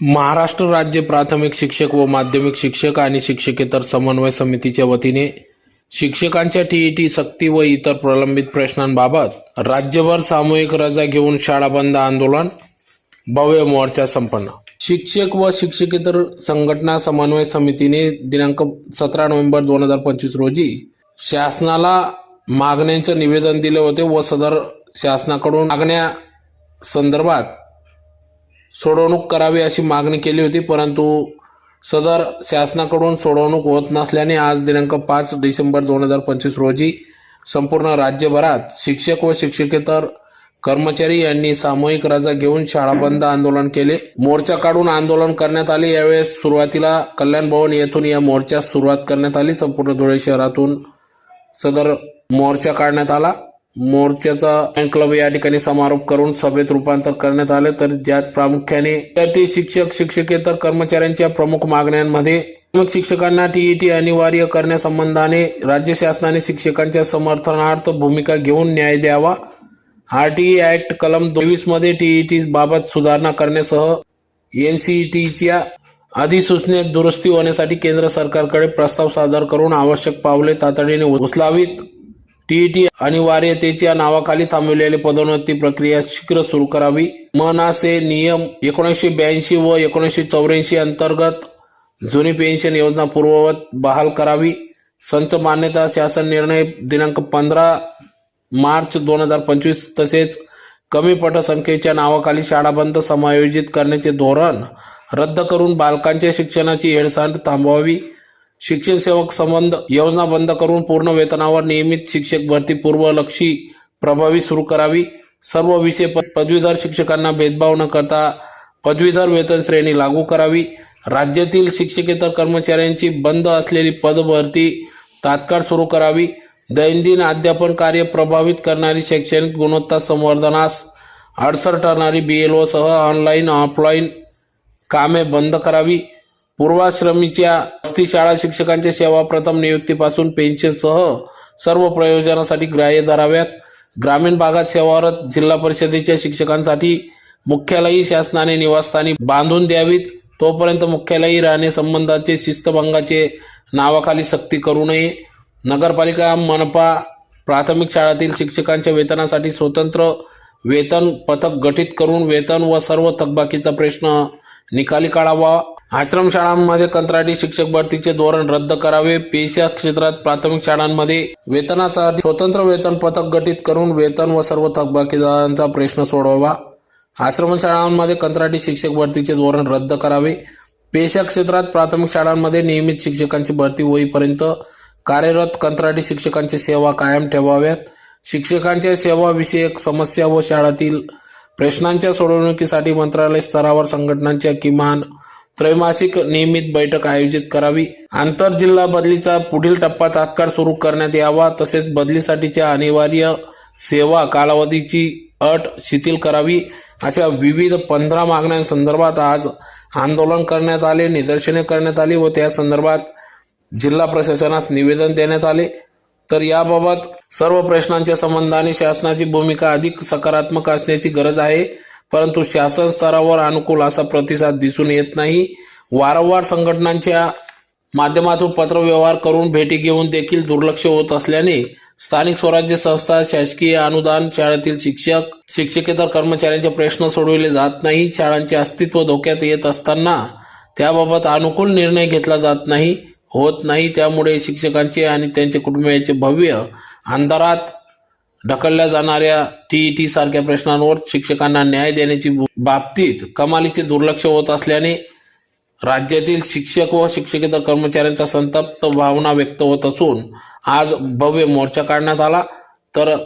महाराष्ट्र राज्य प्राथमिक शिक्षक व माध्यमिक शिक्षक आणि शिक्षकेतर समन्वय समितीच्या वतीने शिक्षकांच्या टीईटी सक्ती व इतर प्रलंबित प्रश्नांबाबत राज्यभर सामूहिक रजा घेऊन शाळा बंद आंदोलन भव्य मोर्चा संपन्न. शिक्षक व शिक्षकेतर संघटना समन्वय समितीने दिनांक सतरा नोव्हेंबर दोन हजार पंचवीस रोजी शासनाला मागण्यांचं निवेदन दिले होते व सदर शासनाकडून मागण्या संदर्भात सोडवणूक करावी अशी मागणी केली होती परंतु सदर शासनाकडून सोडवणूक होत नसल्याने आज दिनांक पाच डिसेंबर दोन हजार पंचवीस रोजी संपूर्ण राज्यभरात शिक्षक व शिक्षकेतर कर्मचारी यांनी सामूहिक रजा घेऊन शाळा बंद आंदोलन केले. मोर्चा काढून आंदोलन करण्यात आले. यावेळेस सुरुवातीला कल्याण भवन येथून या मोर्चास सुरुवात करण्यात आली. संपूर्ण धुळे शहरातून सदर मोर्चा काढण्यात आला. मोर्चाचा फॅन क्लब या ठिकाणी समारोप करून सभेत रूपांतर करण्यात आले. तर ज्यात प्रामुख्याने विद्यार्थी शिक्षक शिक्षकेतर कर्मचाऱ्यांच्या प्रमुख मागण्यांमध्ये शिक्षकांना टीईटी अनिवार्य करण्यासंबंधाने राज्य शासनाने शिक्षकांच्या समर्थनार्थ भूमिका घेऊन न्याय द्यावा. आरटीई ऍक्ट कलम दोवीसमध्ये टीईटी बाबत सुधारणा करण्यासह एनसीईटीच्या अधिसूचनेत दुरुस्ती होण्यासाठी केंद्र सरकारकडे प्रस्ताव सादर करून आवश्यक पावले तातडीने उचलावीत. टीईटी अनिवार्यतेच्या नावाखाली थांबविलेली पदोन्नती प्रक्रिया शीघ्र सुरू करावी. मनासे नियम एकोणीसशे ब्याऐंशी व एकोणीसशे चौऱ्याऐंशी अंतर्गत जुनी पेन्शन योजना पूर्ववत बहाल करावी. संच मान्यता शासन निर्णय दिनांक पंधरा मार्च दोन हजार पंचवीस तसेच कमी पटसंख्येच्या नावाखाली शाळा बंद समायोजित करण्याचे धोरण रद्द करून बालकांच्या शिक्षणाची हेळसांड थांबवावी. शिक्षण सेवक संबंध योजना बंद करून पूर्ण वेतनावर नियमित शिक्षक भरती पूर्वलक्षी प्रभावी सुरू करावी. सर्व विषय पदवीधर शिक्षकांना भेदभाव न करता पदवीधर वेतन श्रेणी लागू करावी. राज्यातील शिक्षकेतर कर्मचाऱ्यांची बंद असलेली पदभरती तात्काळ सुरू करावी. दैनंदिन अध्यापन कार्य प्रभावित करणारी शैक्षणिक गुणवत्ता संवर्धनास अडसर ठरणारी बी एल ओसह ऑनलाईन ऑफलाईन कामे बंद करावी. पूर्वाश्रमीच्या वसती शाळा शिक्षकांच्या सेवा प्रथम नियुक्तीपासून पेन्शनसह सर्व प्रयोजनासाठी ग्राह्य धराव्यात. ग्रामीण भागात सेवारत जिल्हा परिषदेच्या शिक्षकांसाठी मुख्यालयी शासनाने निवासस्थानी बांधून द्यावीत. तोपर्यंत मुख्यालयी राहणे संबंधाचे शिस्तभंगाचे नावाखाली सक्ती करू नये. नगरपालिका मनपा प्राथमिक शाळातील शिक्षकांच्या वेतनासाठी स्वतंत्र वेतन पथक गठीत करून वेतन व सर्व थकबाकीचा प्रश्न निकाली काढावा. आश्रमशाळांमध्ये कंत्राटी शिक्षक भरतीचे धोरण रद्द करावे. पेशा क्षेत्रात प्राथमिक शाळांमध्ये वेतनासाठी स्वतंत्र वेतन पथक गठीत करून वेतन व सर्व थकबाकीदारांचा प्रश्न सोडवावा आश्रमशाळांमध्ये कंत्राटी शिक्षक भरतीचे धोरण रद्द करावे. पेशा क्षेत्रात प्राथमिक शाळांमध्ये नियमित शिक्षकांची भरती होईपर्यंत कार्यरत कंत्राटी शिक्षकांची सेवा कायम ठेवाव्यात. शिक्षकांच्या सेवाविषयक समस्या व शाळातील प्रश्नांच्या सोडवणुकीसाठी मंत्रालय स्तरावर संघटनांच्या किमान त्रैमासिक नियमित बैठक आयोजित करावी. आंतरजिल्हा बदलीचा पुढील टप्पा तात्काळ सुरू करण्यात यावा तसेच बदलीसाठीच्या अनिवार्य सेवा कालावधीची अट शिथिल करावी. अशा विविध पंधरा मागण्यांसंदर्भात आज आंदोलन करण्यात आले निदर्शने करण्यात आली व त्या संदर्भात जिल्हा प्रशासनास निवेदन देण्यात आले. तर याबाबत सर्व प्रश्नांच्या संबंधाने शासनाची भूमिका अधिक सकारात्मक असण्याची गरज आहे. परंतु शासन स्तरावर अनुकूल असा प्रतिसाद दिसून येत नाही. वारंवार संघटनांच्या माध्यमातून पत्रव्यवहार करून भेटी घेऊन देखील दुर्लक्ष होत असल्याने स्थानिक स्वराज्य संस्था शासकीय अनुदान शाळेतील शिक्षक शिक्षकेतर कर्मचाऱ्यांचे प्रश्न सोडविले जात नाही. शाळांचे अस्तित्व धोक्यात येत असताना त्याबाबत अनुकूल निर्णय घेतला जात नाही होत नाही. त्यामुळे शिक्षकांचे आणि त्यांच्या कुटुंबियांचे भव्य अंधारात ढकलल्या जाणाऱ्या टीईटी सारख्या प्रश्नांवर शिक्षकांना न्याय देण्याची बाबतीत कमालीचे दुर्लक्ष होत असल्याने राज्यातील शिक्षक व शिक्षकेतर कर्मचाऱ्यांचा संतप्त भावना व्यक्त होत असून आज भव्य मोर्चा काढण्यात आला. तर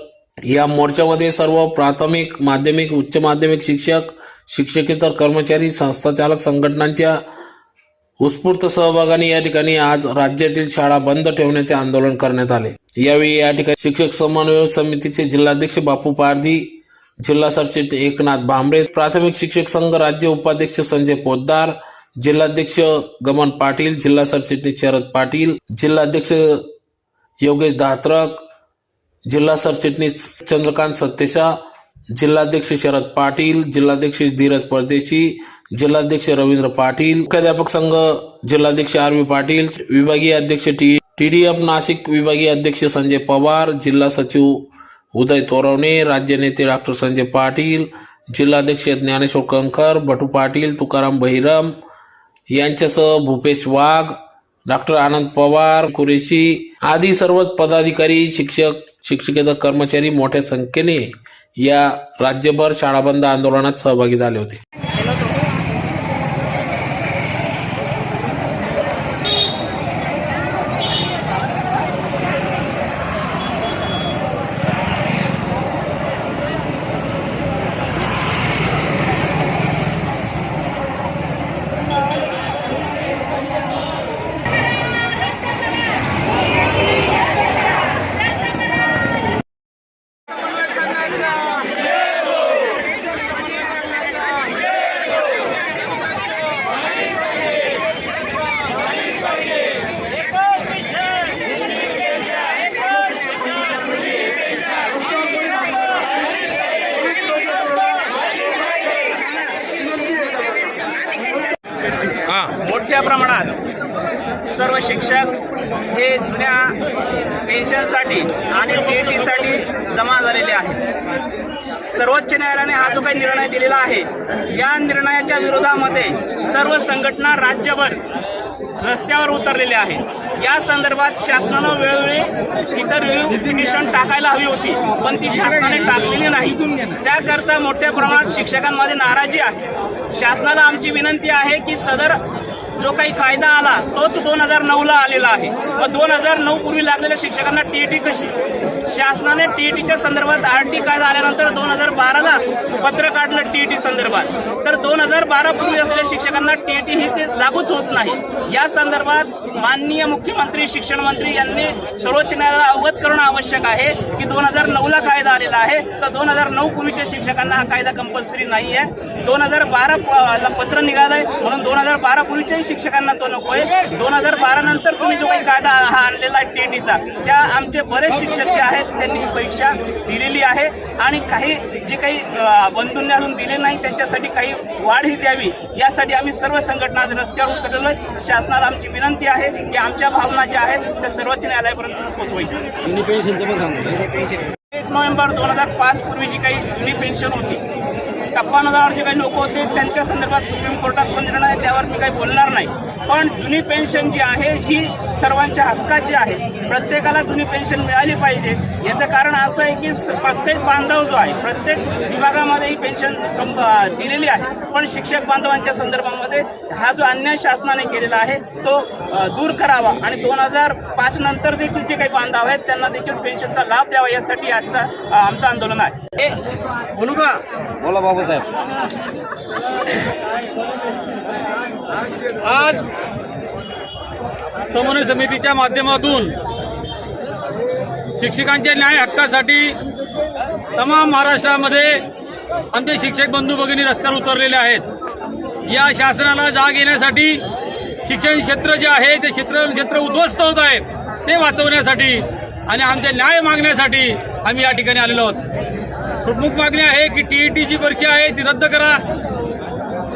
या मोर्चामध्ये सर्व प्राथमिक माध्यमिक उच्च माध्यमिक शिक्षक शिक्षकेतर कर्मचारी संस्थाचालक संघटनांच्या उत्स्फूर्त सहभागाने या ठिकाणी आज राज्यातील शाळा बंद ठेवण्याचे आंदोलन करण्यात आले. यावेळी या ठिकाणी शिक्षक समन्वय समितीचे जिल्हाध्यक्ष बापू पारधी जिल्हा सरचिट एकनाथ भांबरे प्राथमिक शिक्षक संघ राज्य उपाध्यक्ष संजय पोद्दार जिल्हाध्यक्ष गमन पाटील जिल्हा सरचिटणीस शरद पाटील जिल्हाध्यक्ष योगेश धात्रक जिल्हा सरचिटणीस चंद्रकांत सत्तेशा जिल्हाध्यक्ष शरद पाटील जिल्हाध्यक्ष धीरज परदेशी जिल्हाध्यक्ष रवींद्र पाटील मुख्याध्यापक संघ जिल्हाध्यक्ष आर व्ही पाटील विभागीय अध्यक्ष T T D F Nashik विभागीय अध्यक्ष संजय पवार जिल्हा सचिव उदय तोरवणे राज्य नेते डॉक्टर संजय पाटील जिल्हाध्यक्ष ज्ञानेश्वर कंकर भटू पाटील तुकाराम बहिरम यांच्यासह भूपेश वाघ डॉक्टर आनंद पवार कुरेशी आदी सर्वच पदाधिकारी शिक्षक शिक्षकेतर कर्मचारी मोठ्या संख्येने या राज्यभर शाळाबंद आंदोलनात सहभागी झाले होते. मोठ्या प्रमाणात सर्व शिक्षक हे जुन्या पेन्शनसाठी आणि टी जमा झालेले आहेत. सर्वोच्च न्यायालयाने हा जो काही निर्णय दिलेला आहे या निर्णयाच्या विरोधामध्ये सर्व संघटना राज्यभर रस्त्यावर उतरलेले आहेत. या संदर्भात शासनानं वेळोवेळी इतर पिटिशन टाकायला हवी होती पण ती शासनाने टाकलेली नाही. त्याकरता मोठ्या प्रमाणात शिक्षकांमध्ये नाराजी आहे. शासनाला आमची विनंती आहे की सदर जो काही कायदा आला तोच दोन हजार नऊला आलेला आहे. व दोन हजार नऊ पूर्वी लागलेल्या शिक्षकांना टीईटी कशी? शासनाने टीईटीच्या संदर्भात आर टी कायदा आल्यानंतर दोन हजार बाराला पत्र काढलं टीईटी संदर्भात. तर दोन हजार बारा पूर्वी असलेल्या शिक्षकांना टीईटी ही ते लागूच होत नाही. या संदर्भात माननीय मुख्यमंत्री शिक्षण मंत्री यांनी सर्वोच्च न्यायालयाला अवगत करणं आवश्यक आहे की दोन हजार नऊला कायदा आलेला आहे. तर दोन हजार नऊ पूर्वीच्या शिक्षकांना हा कायदा कंपल्सरी नाही आहे दोन हजार बारा ला पत्र निघालंय. म्हणून दोन हजार बारा पूर्वीच्याही शिक्षकांना तो नको आहे दोन हजार बारा नंतर तुम्ही जो काही कायदा हा आणलेला आहे टीईटीचा त्या आमचे बरेच शिक्षक जे आहेत त्यांनी ही परीक्षा दिलेली आहे. आणि काही जे काही बंधूंनी अजून दिले नाही त्यांच्यासाठी काही वाढ ही द्यावी यासाठी आम्ही सर्व संघटना रस्त्यावर उतरलेलो आहे शासनाला आमची विनंती आहे की आमच्या भावना ज्या आहेत त्या सर्वोच्च न्यायालयापर्यंत पोहोचवायच्या. एक नोव्हेंबर दोन हजार पाच पूर्वी जी काही जुनी पेन्शन होती टप्पा जे काही लोक होते त्यांच्या संदर्भात सुप्रीम कोर्टात तो निर्णय आहे त्यावर मी काही बोलणार नाही. पण जुनी पेन्शन जी आहे ही सर्वांच्या हक्काची आहे. प्रत्येकाला जुनी पेन्शन मिळाली पाहिजे. याचं कारण असं आहे की प्रत्येक बांधव जो आहे प्रत्येक विभागामध्ये ही पेन्शन दिलेली आहे. पण शिक्षक बांधवांच्या संदर्भामध्ये हा जो अन्याय शासनाने केलेला आहे तो दूर करावा. आणि दोन हजार पाच नंतर देखील जे काही बांधव आहेत त्यांना देखील पेन्शनचा लाभ द्यावा. यासाठी आजचा आमचं आंदोलन आहे. हे बोलू का बोला बाबासाहेब आज समन्वय समितीच्या माध्यमातून शिक्षकांच्या न्याय हक्कासाठी तमाम महाराष्ट्रामध्ये आमचे शिक्षक बंधू भगिनी रस्त्यावर उतरलेले आहेत. या शासनाला जाग येण्यासाठी शिक्षण क्षेत्र जे आहे ते क्षेत्र क्षेत्र उद्ध्वस्त होत आहे ते वाचवण्यासाठी आणि आमचे न्याय मागण्यासाठी आम्ही या ठिकाणी आलेलो आहोत. प्रमुख मागणी आहे की टीईटी जी परीक्षा आहे ती रद्द करा.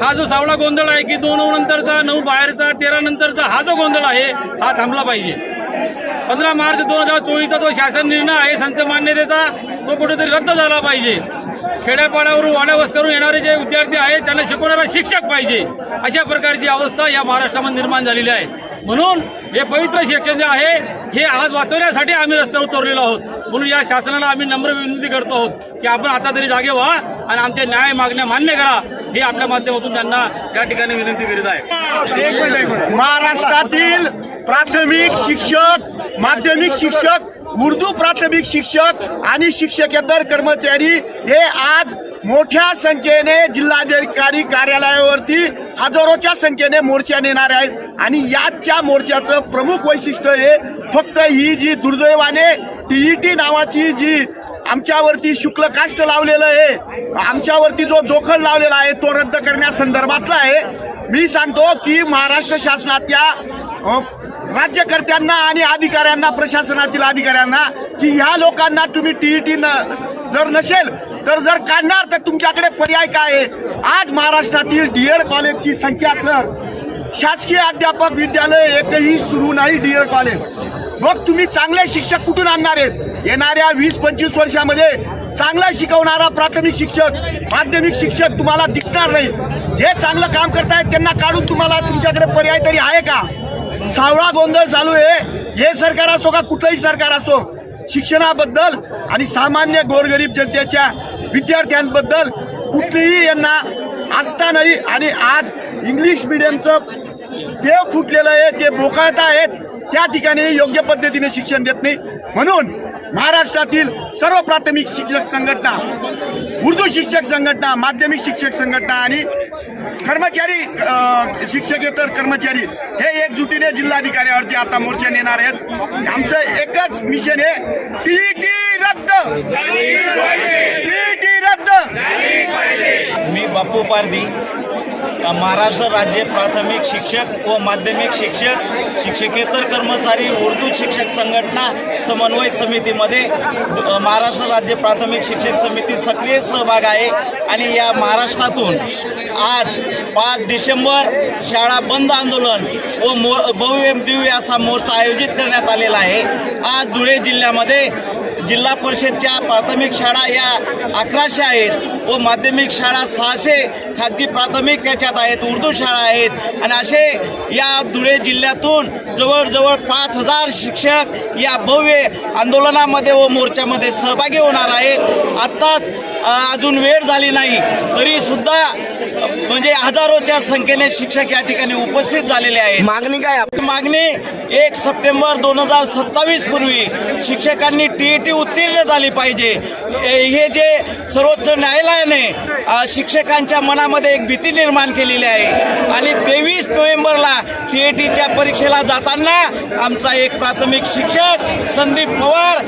हा जो सावळा गोंधळ आहे की दोन नंतरचा नऊ बाहेरचा तेरा नंतरचा हा जो गोंधळ आहे हा थांबला पाहिजे. पंधरा मार्च दोन हजार चोवीसचा जो शासन निर्णय आहे संत मान्यतेचा तो कुठेतरी रद्द झाला पाहिजे. खेड्यापाड्यावरून वाड्यावस्त्यावरून येणारे जे विद्यार्थी आहेत त्यांना शिकवणारा शिक्षक पाहिजे. अशा प्रकारची अवस्था या महाराष्ट्रामध्ये निर्माण झालेली आहे. म्हणून हे पवित्र शिक्षण जे आहे हे आज वाचवण्यासाठी आम्ही रस्त्यावर उतरलेलो आहोत. म्हणून या शासनाला आम्ही नम्र विनंती करतो आहोत की आपण आता तरी जागे व्हा आणि आमचे न्याय मागण्या मान्य करा हे आपल्या माध्यमातून त्यांना या ठिकाणी विनंती करीत आहे. महाराष्ट्रातील प्राथमिक शिक्षक माध्यमिक शिक्षक उर्दू प्राथमिक शिक्षक आणि शिक्षकेतर कर्मचारी हे आज मोठ्या संख्येने जिल्हाधिकारी कार्यालयावरती हजारोच्या संख्येने मोर्चा नेणार आहेत. आणि याच्या मोर्चाचं प्रमुख वैशिष्ट्य हे फक्त ही जी दुर्दैवाने टीईटी नावाची जी आमच्यावरती शुक्ल काष्ट लावलेलं आहे आमच्यावरती जो जोखल लावलेला आहे तो रद्द करण्यासंदर्भातला आहे. मी सांगतो की महाराष्ट्र शासनातल्या हो, राज्यकर्त्यांना आणि अधिकाऱ्यांना प्रशासनातील अधिकाऱ्यांना की ह्या लोकांना तुम्ही टीईटी न जर नसेल तर जर काढणार तर तुमच्याकडे पर्याय काय आहे? आज महाराष्ट्रातील डीएड कॉलेजची संख्या सर शासकीय अध्यापक विद्यालय एकही सुरू नाही डीएड कॉलेज. मग तुम्ही चांगले शिक्षक कुठून आणणार आहेत? येणाऱ्या वीस पंचवीस वर्षामध्ये चांगला शिकवणारा प्राथमिक शिक्षक माध्यमिक शिक्षक तुम्हाला दिसणार नाही. जे चांगलं काम करतायत त्यांना काढून तुम्हाला तुमच्याकडे पर्याय तरी आहे का? सावळा गोंधळ चालू आहे. हे सरकार असो का कुठलंही सरकार असो शिक्षणाबद्दल आणि सामान्य गोरगरीब जनतेच्या विद्यार्थ्यांबद्दल कुठलीही यांना आस्था नाही आणि आज इंग्लिश मिडियमचं देव फुटलेलं आहे ते बोकाळत आहेत त्या ठिकाणी योग्य पद्धतीने शिक्षण देत नाही. म्हणून महाराष्ट्रातील सर्व प्राथमिक शिक्षक संघटना उर्दू शिक्षक संघटना माध्यमिक शिक्षक संघटना आणि कर्मचारी शिक्षकेतर कर्मचारी. हे एकजुटीने जिल्हाधिकाऱ्यावरती आता मोर्चा नेणार आहेत. आमचं एकच मिशन आहे टीटी रद्द. टीटी रद्द. मी बापू पारधी महाराष्ट्र राज्य प्राथमिक शिक्षक व माध्यमिक शिक्षक शिक्षकेतर कर्मचारी उर्दू शिक्षक संघटना समन्वय समितीमध्ये महाराष्ट्र राज्य प्राथमिक शिक्षक समिती सक्रिय सहभाग आहे आणि या महाराष्ट्रातून आज पाच डिसेंबर शाळा बंद आंदोलन व मो भव्य दिव्य असा मोर्चा आयोजित करण्यात आलेला आहे. आज धुळे जिल्ह्यामध्ये जिल्हा परिषदच्या प्राथमिक शाळा या अकराशे आहेत व माध्यमिक शाळा सहाशे खाजगी प्राथमिक त्याच्यात आहेत उर्दू शाळा आहेत. आणि असे या धुळे जिल्ह्यातून जवळजवळ पाच हजार शिक्षक या भव्य आंदोलनामध्ये व मोर्चामध्ये सहभागी होणार आहेत. आत्ताच अजून वेळ झाली नाही. तरी सुद्धा म्हणजे हजारोच्या संख्येने शिक्षक या ठिकाणी उपस्थित झालेले आहेत. मागणी काय मागणी एक सप्टेंबर दोन हजार सत्तावीस पूर्वी शिक्षकांनी टी टी उत्तीर्ण झाली पाहिजे. हे जे सर्वोच्च न्यायालयाने शिक्षकांच्या मनामध्ये एक भीती निर्माण केलेली आहे. आणि तेवीस नोव्हेंबरला टी ए टीच्या परीक्षेला जाताना आमचा एक प्राथमिक शिक्षक संदीप पवार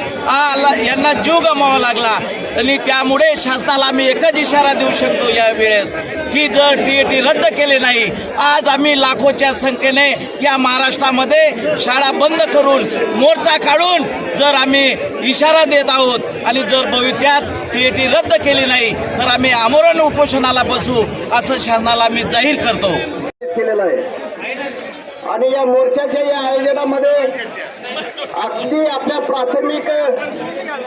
यांना जीव गमावा लागला. आणि त्यामुळे शासनाला आम्ही एकच इशारा देऊ शकतो या वेळेस की जर टी ए टी रद्द केले नाही आज आम्ही लाखोच्या संख्येने या महाराष्ट्रामध्ये शाळा बंद करून मोर्चा काढून जर आम्ही इशारा देत आहोत आणि जर भविष्यात टी ए टी रद्द केली नाही तर आम्ही आमरण उपोषणाला बसू असं शासनाला आम्ही जाहीर करतो. केलेलं आहे. आणि या मोर्चाच्या या आयोजनामध्ये अगदी आपल्या प्राथमिक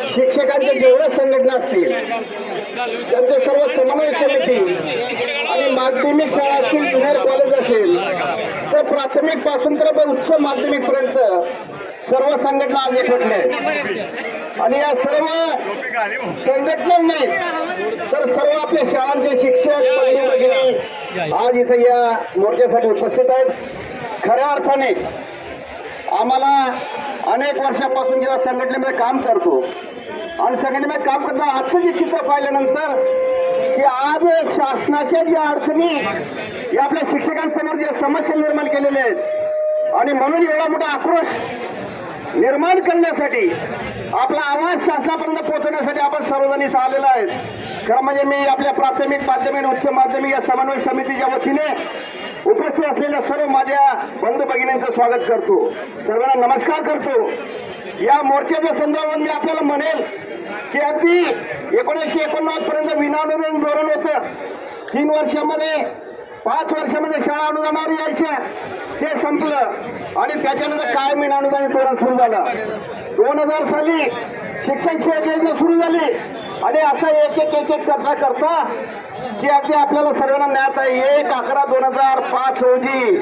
शिक्षकांच्या जेवढ्या संघटना असतील त्यांचे सर्व समन्वय समिती आणि माध्यमिक शाळा असतील जुनियर कॉलेज असेल तर प्राथमिकपासून तर उच्च माध्यमिक पर्यंत सर्व संघटना आज एकवटल्या आहेत. आणि या सर्व संघटनांनी तर सर्व आपल्या शाळांचे शिक्षक बंधू आज इथे या मोर्चासाठी उपस्थित आहेत. खऱ्या अर्थाने आम्हाला अनेक वर्षापासून जेव्हा संघटनेमध्ये काम करतो आणि संघटनेमध्ये काम करताना आजचं जे चित्र पाहिल्यानंतर की आज शासनाच्या ज्या अडचणी या आपल्या शिक्षकांसमोर ज्या समस्या निर्माण केलेल्या आहेत आणि म्हणून एवढा मोठा आक्रोश निर्माण करण्यासाठी आपला आवाज शासनापर्यंत पोहोचवण्यासाठी आपण सर्वजण इथं आलेला आहेत. खरं म्हणजे मी आपल्या प्राथमिक माध्यमिक आणि उच्च माध्यमिक या समन्वय समितीच्या वतीने उपस्थित असलेल्या सर्व माझ्या बंधू भगिनींचं स्वागत करतो. सर्वांना नमस्कार करतो. या मोर्चाच्या संदर्भात मी आपल्याला म्हणेल की अगदी एकोणीसशे एकोणनव्वद पर्यंत विनानुदान धोरण होतं. तीन वर्षामध्ये पाच वर्षामध्ये शाळा अनुदानावर यायच्या ते संपलं. आणि त्याच्यानंतर काय कायम अनुदान धोरण सुरू झालं. दोन हजार साली शिक्षण योजना सुरू झाली. आणि असं एक एक एक एक करता करता की अगदी आपल्याला सर्वांना ज्ञात आहे एक अकरा दोन हजार पाच रोजी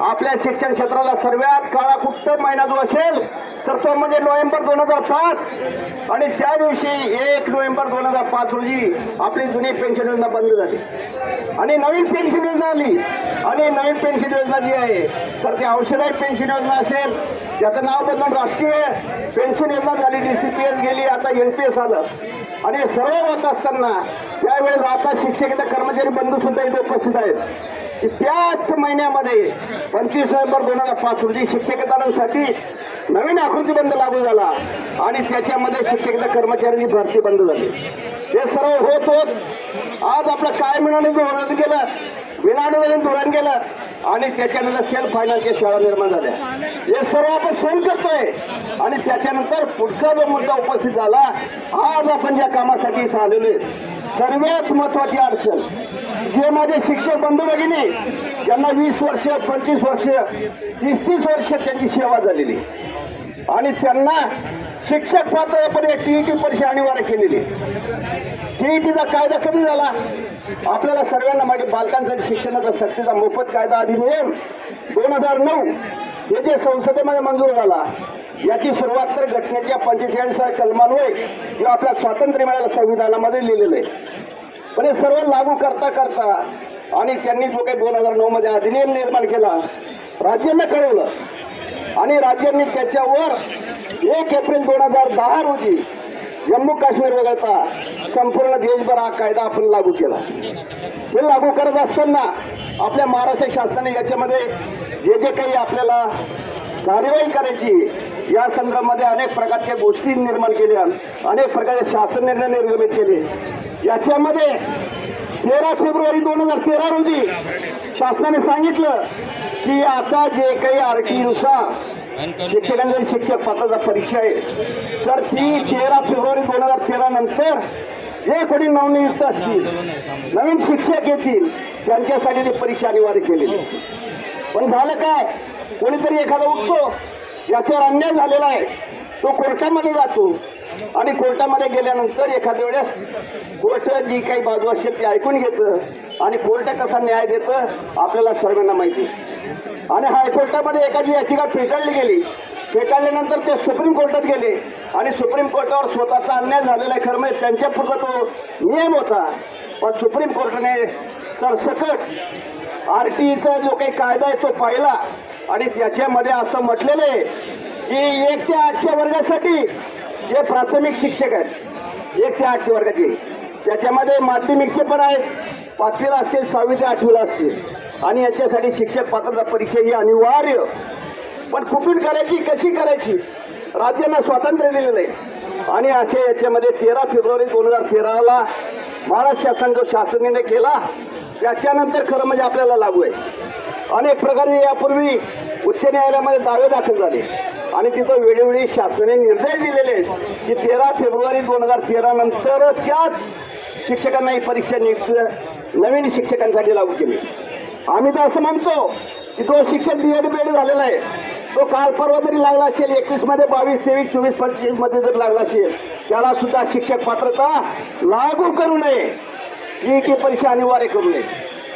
आपल्या शिक्षण क्षेत्राला सर्वात काळा कुठं महिना जो असेल तर तो म्हणजे नोव्हेंबर दोन हजार पाच. आणि त्या दिवशी एक नोव्हेंबर दोन हजार पाच रोजी आपली जुनी पेन्शन योजना बंद झाली. आणि नवीन पेन्शन योजना आली. आणि नवीन पेन्शन योजना जी आहे तर ती औषधाई पेन्शन योजना असेल त्याचं नाव बदलून राष्ट्रीय पेन्शन योजना झाली. डी सी पी एस गेली आता एन पी एस आलं. आणि सर्व होत असताना त्यावेळेस आता शिक्षक कर्मचारी बंधू सुद्धा इथे उपस्थित आहेत. की त्याच महिन्यामध्ये पंचवीस नोव्हेंबर दोन हजार पाच रोजी शिक्षकदारांसाठी नवीन आकृती बंद लागू झाला आणि त्याच्यामध्ये शिक्षक कर्मचाऱ्यांची भरती बंद झाली. हे सर्व होत होत आज आपलं काय मिळाले धोरण गेलं. विनाडून धोरण गेलं. आणि त्याच्यानंतर सेल्फ फायनान्सच्या शाळा निर्माण झाल्या. हे सर्व आपण सहन करतोय. आणि त्याच्यानंतर पुढचा जो मुद्दा उपस्थित झाला आज आपण ज्या कामासाठी आलेलो आहे. सर्वात महत्वाची अडचण जे माझे शिक्षक बंधू भगिनी ज्यांना वीस वर्ष पंचवीस वर्ष तीस तीस वर्ष त्यांची सेवा झालेली. आणि त्यांना शिक्षक पातळीपर्यंत टीईटी परीक्षा अनिवार्य केलेली टीईटीचा कायदा कधी झाला? आपल्याला सर्वांना माहिती बालकांसाठी शिक्षणाचा सक्तीचा मोफत कायदा अधिनियम दोन हजार नऊ येथे संसदेमध्ये मंजूर झाला. याची सुरुवात तर घटनेच्या पंचेचाळीस कलमान्वये किंवा आपल्या स्वातंत्र्य मिळाल्या संविधानामध्ये लिहिलेलं आहे. पण हे सर्व लागू करता करता आणि त्यांनी जो काही दोन हजार नऊ मध्ये अधिनियम निर्माण केला राज्यांना कळवलं. आणि राज्यांनी त्याच्यावर एक एप्रिल दोन हजार दहा रोजी जम्मू काश्मीर वगळता संपूर्ण देशभर हा कायदा आपण लागू केला. हे लागू करत असताना आपल्या महाराष्ट्र शासनाने याच्यामध्ये जे जे काही आपल्याला कार्यवाही करायची या संदर्भामध्ये अनेक प्रकारच्या गोष्टी निर्माण केल्या अनेक प्रकारचे शासन निर्णय निर्गमित केले. याच्यामध्ये तेरा फेब्रुवारी दोन हजार तेरा रोजी शासनाने सांगितलं की आता जे काही आर टी नुसार शिक्षकांची शिक्षक पात्रता परीक्षा आहे. तर ती तेरा फेब्रुवारी दोन हजार तेरा नंतर जे कोणी नवनियुक्त असतील नवीन शिक्षक येतील त्यांच्यासाठी ती परीक्षा अनिवार्य केलेली. पण झालं काय? कोणीतरी एखादा उठतो याच्यावर अन्याय झालेला आहे. तो कोर्टामध्ये जातो. आणि कोर्टामध्ये गेल्यानंतर एखाद्या वेळेस कोर्ट जी काही बाजू असेल ती ऐकून घेतं आणि कोर्ट कसा न्याय देतं आपल्याला सर्वांना माहिती. आणि हायकोर्टामध्ये एखादी याचिका फेटाळली गेली. फेटाळल्यानंतर ते सुप्रीम कोर्टात गेले. आणि सुप्रीम कोर्टावर स्वतःचा अन्याय झालेला आहे खरं म्हणजे त्यांच्या पुढचा तो नियम होता. पण सुप्रीम कोर्टाने सरसकट आर टीचा जो काही कायदा आहे तो पाहिला. आणि त्याच्यामध्ये असं म्हटलेलं आहे की एक ते आजच्या वर्गासाठी जे प्राथमिक शिक्षक आहेत एक ते आठच्या वर्गाचे त्याच्यामध्ये माध्यमिकचे पण आहेत पाचवीला असतील सहावी ते आठवीला असतील. आणि याच्यासाठी शिक्षक पात्रता परीक्षा ही अनिवार्य. पण कुठून करायची कशी करायची राज्यांना स्वातंत्र्य दिलेलं आहे. आणि असे याच्यामध्ये तेरा फेब्रुवारी दोन हजार तेराला महाराष्ट्र शासन जो शासन निर्णय केला त्याच्यानंतर खरं म्हणजे आपल्याला लागू आहे. अनेक प्रकारे यापूर्वी उच्च न्यायालयामध्ये दावे दाखल झाले. आणि तिथं वेळोवेळी शासनाने निर्णय दिलेले आहेत की तेरा फेब्रुवारी दोन हजार तेरा नंतरच्याच शिक्षकांना ही परीक्षा नियुक्त नवीन शिक्षकांसाठी लागू केली. आम्ही तर असं म्हणतो की तो शिक्षक बी एड बेड झालेला आहे तो काल परवा जरी लागला असेल एकवीसमध्ये बावीस तेवीस चोवीस पंचवीसमध्ये जर लागला असेल त्याला सुद्धा शिक्षक पात्रता लागू करू नये. ही ती परीक्षा अनिवार्य करू नये.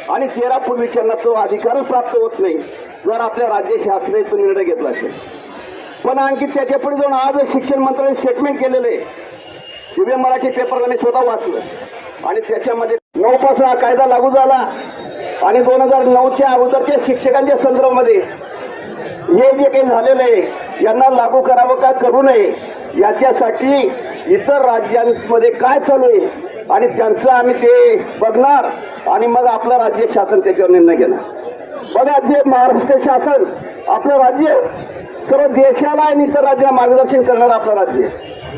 आणि तेरा पूर्वीच्यांना तो अधिकारच प्राप्त होत नाही जर आपल्या राज्य शासनाने तो निर्णय घेतला असेल. पण आणखी त्याच्या पुढे जाऊन आज शिक्षण मंत्र्यांनी स्टेटमेंट केलेलं आहे. दिव्य मराठी पेपरला मी स्वतः वाचलं आणि त्याच्यामध्ये नऊ हा कायदा लागू झाला. आणि दोन हजार नऊच्या अगोदरच्या शिक्षकांच्या संदर्भामध्ये हे जे काही झालेलं आहे यांना लागू करावं का करू नये याच्यासाठी इतर राज्यांमध्ये काय चालू आहे आणि त्यांचं आम्ही ते बघणार आणि मग आपलं राज्य शासन त्याच्यावर निर्णय घेणार. बघा जे महाराष्ट्र शासन आपलं राज्य सर्व देशाला आणि इतर राज्याला मार्गदर्शन करणारं आपलं राज्य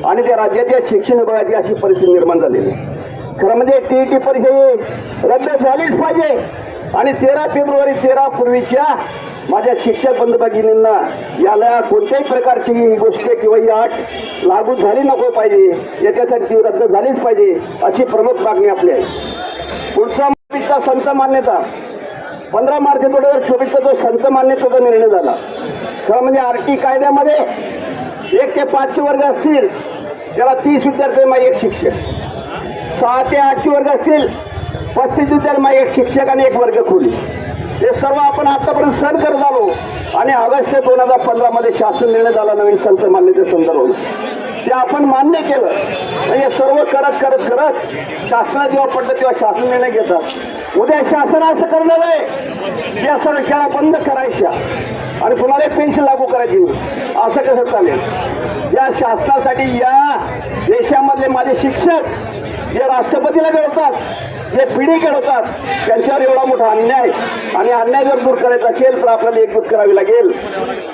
आणि त्या राज्याच्या शिक्षण विभागाची अशी परिस्थिती निर्माण झालेली आहे. खरं म्हणजे टीईटी परीक्षा ही रद्द झालीच पाहिजे. आणि तेरा फेब्रुवारी तेरा पूर्वीच्या माझ्या शिक्षक बंधू भगिनींना याला कोणत्याही प्रकारची ही गोष्ट किंवा ही आठ लागू झाली नको पाहिजे. याच्यासाठी ती रद्द झालीच पाहिजे अशी प्रमुख मागणी आपली आहे. पुढचा मागणीचा संच मान्यता. पंधरा मार्च दोन हजार चोवीसचा जो संच मान्यतेचा निर्णय झाला खरं म्हणजे आर टी कायद्यामध्ये एक ते पाचशे वर्ग असतील त्याला तीस विद्यार्थी एक शिक्षक. सहा ते आठशे वर्ग असतील पस्तीस विद्यार्थी एक शिक्षक आणि एक वर्ग खोली. हे सर्व आपण आतापर्यंत सर करत आलो आणि ऑगस्ट दोन हजार पंधरामध्ये शासन निर्णय झाला नवीन संच मान्यते संदर्भात. ते आपण मान्य केलं हे सर्व करत करत करत शासनात जेव्हा पडलं तेव्हा शासन निर्णय घेतात. उद्या शासन असं करणार आहे या सर्व शाळा बंद करायच्या. आणि कुणाला पेन्शन लागू करायची. असं कसं चालेल? या शासनासाठी या देशामधले माझे शिक्षक जे राष्ट्रपतीला घडवतात जे पिढी घडवतात त्यांच्यावर एवढा मोठा अन्याय आणि अन्याय जर दूर करायचा असेल तर आपल्याला एकजूट करावी लागेल.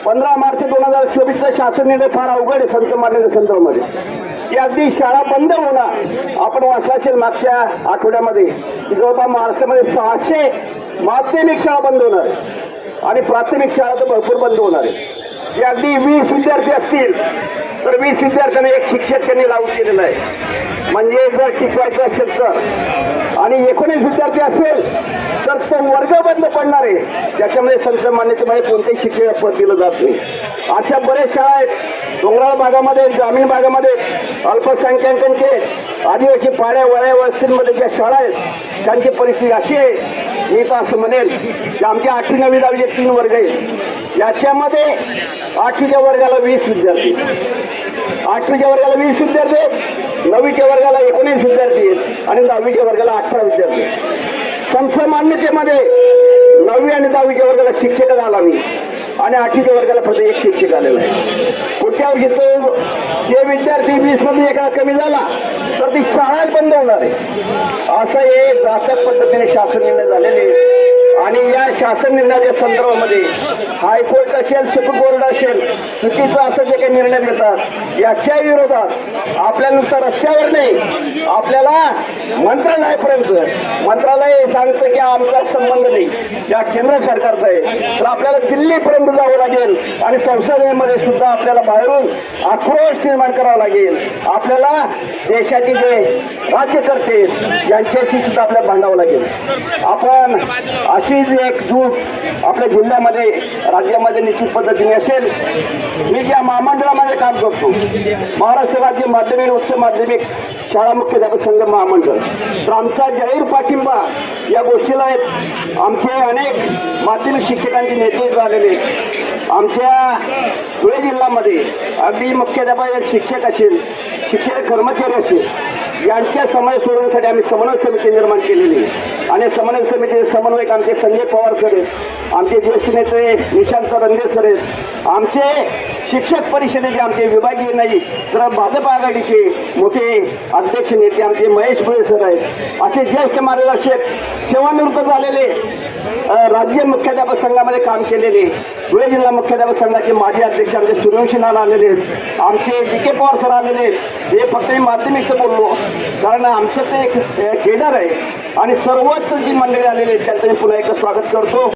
पंधरा मार्च दोन हजार चोवीसचा शासन निर्णय फार अवघड आहे संच मान्यते संदर्भामध्ये की अगदी शाळा बंद होणार आपण वाचला असेल मागच्या आठवड्यामध्ये की जवळपास महाराष्ट्रामध्ये सहाशे माध्यमिक शाळा बंद होणार. आणि प्राथमिक शाळा तर भरपूर बंद होणार आहे. जे अगदी वीस विद्यार्थी असतील तर वीस विद्यार्थ्यांना एक शिक्षक त्यांनी लागू केलेलं आहे. म्हणजे जर टिकवायचं असेल तर. आणि एकोणीस विद्यार्थी असेल तर तो वर्ग बंद पडणार आहे. त्याच्यामध्ये संच मान्यतेमध्ये कोणतेही शिक्षक पद दिलं जात नाही. अशा बऱ्याच शाळा आहेत. डोंगराळ भागामध्ये ग्रामीण भागामध्ये अल्पसंख्याकांचे आदिवासी पाड्या वळ्या वस्तींमध्ये ज्या शाळा आहेत त्यांची परिस्थिती अशी आहे. मी तर असं म्हणेल की आमच्या आठवी नवी दहावीचे तीन वर्ग आहेत. याच्यामध्ये आठवीच्या वर्गाला वीस विद्यार्थी आठवीच्या वर्गाला वीस विद्यार्थी आहेत. नववीच्या वर्गाला एकोणीस विद्यार्थी आहेत. आणि दहावीच्या वर्गाला अठरा विद्यार्थी आहेत. मान्यतेमध्ये नववी आणि दहावीच्या वर्गाला शिक्षक झाला मी. आणि आठवीच्या वर्गाला फक्त एक शिक्षक आलेला आहे. पुढच्या वर्षी तो जे विद्यार्थी वीस मधून एखादा कमी झाला तर ती शाळाच बंद होणार आहे. असं हे जाचक पद्धतीने शासन निर्णय झालेले आहे. आणि या शासन निर्णयाच्या संदर्भामध्ये हायकोर्ट असेल सुप्रीम कोर्ट असेल चुकीचं असं जे काही निर्णय देतात याच्या विरोधात आपल्या नुसतं रस्त्यावर नाही आपल्याला मंत्रालयापर्यंत मंत्रालय सांगतं की आमचा संबंध नाही या केंद्र सरकारचा आहे. तर आपल्याला दिल्लीपर्यंत जावं लागेल आणि संसदेमध्ये सुद्धा आपल्याला बाहेरून आक्रोश निर्माण करावा लागेल. आपल्याला देशाचे जे राज्यकर्ते यांच्याशी सुद्धा आपल्याला भांडावं लागेल. आपण अशीच एकजूट आपल्या जिल्ह्यामध्ये राज्यामध्ये निश्चित पद्धतीने असेल मी ज्या महामंडळामध्ये काम करतो. महाराष्ट्र राज्य माध्यमिक उच्च माध्यमिक शाळा मुख्याध्यापक संघ महामंडळ. तर आमचा जाहीर पाठिंबा या गोष्टीला आहेत. आमचे अनेक माध्यमिक शिक्षकांचे नेते झालेले आहेत. आमच्या धुळे जिल्ह्यामध्ये अगदी मुख्याध्यापक शिक्षक असेल शिक्षक कर्मचारी असेल यांच्या समाज सोडवण्यासाठी आम्ही समन्वय समिती निर्माण केलेली आणि समन्वय समितीचे समन्वयक आमचे संजय पवार सर आहेत आमचे ज्येष्ठ नेते निशांत रंगे सर आहेत. आमचे शिक्षक परिषदेचे आमचे विभागीय नाही तर भाजप आघाडीचे मोठे अध्यक्ष नेते आमचे महेश भुळे सर आहेत. असे ज्येष्ठ मार्गदर्शक सेवानिवृत्त झालेले राज्य मुख्याध्यापक संघामध्ये काम केलेले धुळे जिल्हा मुख्याध्यापक संघाचे माजी अध्यक्ष आमचे सूर्यवंशी नाना आलेले आहेत. आमचे डी के पवार सर आलेले आहेत. हे फक्त मी माध्यमिकचं बोललो कारण आमचं ते एक केडर आहे. आणि सर्वच जी मंडळी आलेली आहेत त्यांचं मी पुन्हा एकदा स्वागत करतो.